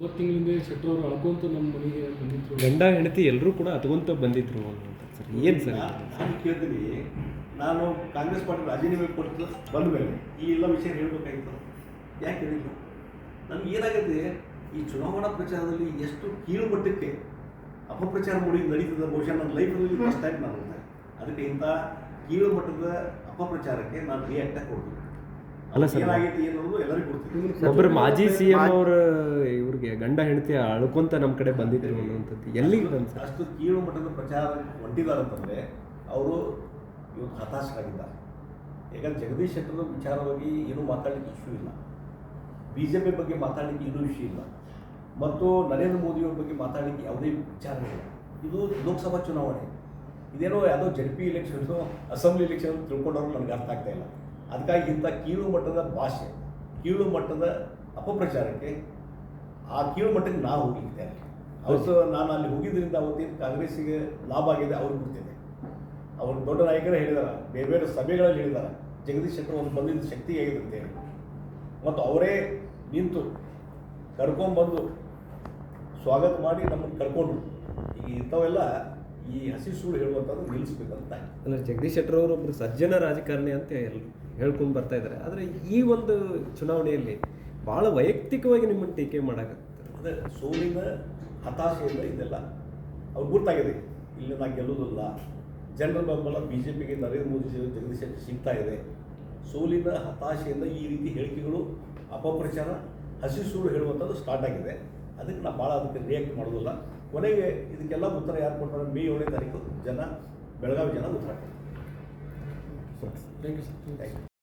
ಒಂಬತ್ತು ತಿಂಗಳಿಂದ ಶೆಟ್ಟರ್ ಅವರು ಅಳ್ಕೊಂತ ನಮ್ಮ ಮನೆಗೆ ಬಂದಿದ್ರು. ಗಂಡ ಹೆಂಡತಿ ಎಲ್ಲರೂ ಕೂಡ ಹತ್ಕೊಂತ ಬಂದಿದ್ರು ಅಂತ ಸರ್. ಏನು ಸರ್ ನಾನು ಕೇಳ್ತೀನಿ ನಾನು ಕಾಂಗ್ರೆಸ್ ಪಾರ್ಟಿ ರಾಜೀನಾಮೆ ಕೊಟ್ಟು ಬಂದ ಮೇಲೆ ಈ ಎಲ್ಲ ವಿಷಯ ಹೇಳ್ಬೇಕಾಗಿತ್ತು ಯಾಕೆ ಹೇಳಿಲ್ಲ? ನಮ್ಗೆ ಏನಾಗುತ್ತೆ ಈ ಚುನಾವಣಾ ಪ್ರಚಾರದಲ್ಲಿ ಎಷ್ಟು ಕೀಳು ಮಟ್ಟಕ್ಕೆ ಅಪಪ್ರಚಾರ ಮಾಡಿ ನಡೀತದೆ ಬಹುಶಃ ನನ್ನ ಲೈಫಲ್ಲಿ ಫಸ್ಟ್ ಟೈಮ್ ನಾನು. ಅದಕ್ಕೆ ಇಂಥ ಕೀಳು ಮಟ್ಟದ ಅಪಪ್ರಚಾರಕ್ಕೆ ನಾನು ರಿಯಾಕ್ಟ್ ಕೊಡ್ತೀನಿ ಅಲ್ಲ ಸರ್. ಒಬ್ಬರು ಮಾಜಿ ಸಿ ಎಂ ಅವ್ರ ಇವ್ರಿಗೆ ಗಂಡ ಹೆಂಡತಿ ಅಳ್ಕೊಂತ ನಮ್ಮ ಕಡೆ ಬಂದಿದ್ರು ಅನ್ನುವಂಥದ್ದು ಎಲ್ಲಿಗೆ ಬಂತು ಸರ್? ಅಷ್ಟು ಕೀಳು ಮಟ್ಟದ ಪ್ರಚಾರ ಹೊಂಟಿದ್ದಾರೆ ಅಂತಂದರೆ ಅವರು ಇವತ್ತು ಹತಾಶರಾಗಿದ್ದಾರೆ. ಯಾಕಂದ್ರೆ ಜಗದೀಶ್ ಶೆಟ್ಟರ್ ವಿಚಾರವಾಗಿ ಏನೂ ಮಾತಾಡಲಿಕ್ಕೆ ಇಶ್ಯೂ ಇಲ್ಲ. ಬಿ ಜೆ ಪಿ ಬಗ್ಗೆ ಮಾತಾಡಲಿಕ್ಕೆ ಏನೂ ಇಶ್ಯೂ ಇಲ್ಲ. ಮತ್ತು ನರೇಂದ್ರ ಮೋದಿಯವ್ರ ಬಗ್ಗೆ ಮಾತಾಡಲಿಕ್ಕೆ ಯಾವುದೇ ವಿಚಾರ ಇಲ್ಲ. ಇದು ಲೋಕಸಭಾ ಚುನಾವಣೆ. ಇದೇನೋ ಯಾವುದೋ Z P elections assembly election ತಿಳ್ಕೊಂಡವ್ರು ನನಗೆ ಅರ್ಥ ಆಗ್ತಾ ಇಲ್ಲ. ಅದಕ್ಕಾಗಿ ಇಂಥ ಕೀಳು ಮಟ್ಟದ ಭಾಷೆ, ಕೀಳು ಮಟ್ಟದ ಅಪಪ್ರಚಾರಕ್ಕೆ ಆ ಕೀಳು ಮಟ್ಟಕ್ಕೆ ನಾವು ಹೋಗಿದ್ದೇನೆ. ಅವತ್ತು ನಾನು ಅಲ್ಲಿ ಹೋಗಿದ್ದರಿಂದ ಅವತ್ತಿನ ಕಾಂಗ್ರೆಸ್ಸಿಗೆ ಲಾಭ ಆಗಿದೆ ಅವ್ರಿಗೆ ಬಿಡ್ತೇನೆ ಅವರು ದೊಡ್ಡ ನಾಯಕರೇ ಹೇಳಿದಾರೆ, ಬೇರೆ ಬೇರೆ ಸಭೆಗಳಲ್ಲಿ ಹೇಳಿದಾರೆ, ಜಗದೀಶ್ ಶೆಟ್ಟರ್ ಒಂದು ಬಂದಿದ್ದ ಶಕ್ತಿ ಆಗಿದೆ ಅಂತೇಳಿ ಮತ್ತು ಅವರೇ ನಿಂತು ಕರ್ಕೊಂಡ್ಬಂದು ಸ್ವಾಗತ ಮಾಡಿ ನಮ್ಮನ್ನು ಕರ್ಕೊಂಡು ಈಗ ಇಂಥವೆಲ್ಲ ಈ ಹಸಿ ಸುಳ್ಳು ಹೇಳುವಂಥದ್ದು ನಿಲ್ಲಿಸ್ಬೇಕಂತ. ಅಲ್ಲ ಜಗದೀಶ್ ಶೆಟ್ಟರ್ ಅವರು ಒಬ್ರು ಸಜ್ಜನ ರಾಜಕಾರಣಿ ಅಂತ ಹೇಳಿ ಹೇಳ್ಕೊಂಡು ಬರ್ತಾ ಇದ್ದಾರೆ. ಆದರೆ ಈ ಒಂದು ಚುನಾವಣೆಯಲ್ಲಿ ಭಾಳ ವೈಯಕ್ತಿಕವಾಗಿ ನಿಮ್ಮನ್ನು ಟೀಕೆ ಮಾಡಕತ್ತಾರೆ. ಅದೇ ಸೋಲಿನ ಹತಾಶೆಯಿಂದ ಇದೆಲ್ಲ. ಅವ್ರು ಗುರ್ತಾಗಿದೆ. ಇಲ್ಲಿ ನಾ ಗೆಲ್ಲೋದಿಲ್ಲ ಜನರ ಬೆಂಬಲ ಬಿ ಜೆ ಪಿಗೆ ನರೇಂದ್ರ ಮೋದಿ ಜಗದೀಶ್ ಶೆಟ್ಟರ್ ಸಿಗ್ತಾ ಇದೆ. ಸೋಲಿನ ಹತಾಶೆಯಿಂದ ಈ ರೀತಿ ಹೇಳಿಕೆಗಳು ಅಪಪ್ರಚಾರ ಹಸಿ ಸುಳ್ಳು ಹೇಳುವಂಥದ್ದು ಸ್ಟಾರ್ಟ್ ಆಗಿದೆ. ಅದಕ್ಕೆ ನಾ ಭಾಳ ಅದಕ್ಕೆ ರಿಯಾಕ್ಟ್ ಮಾಡೋದಿಲ್ಲ ಕೊನೆಗೆ ಇದಕ್ಕೆಲ್ಲ ಉತ್ತರ ಯಾರು ಕೊಡ್ತಾರೆ? ಮೇ ಏಳನೇ ತಾರೀಕು ಜನ ಬೆಳಗಾವಿ ಜನ ಉತ್ತರ thank you sir thank you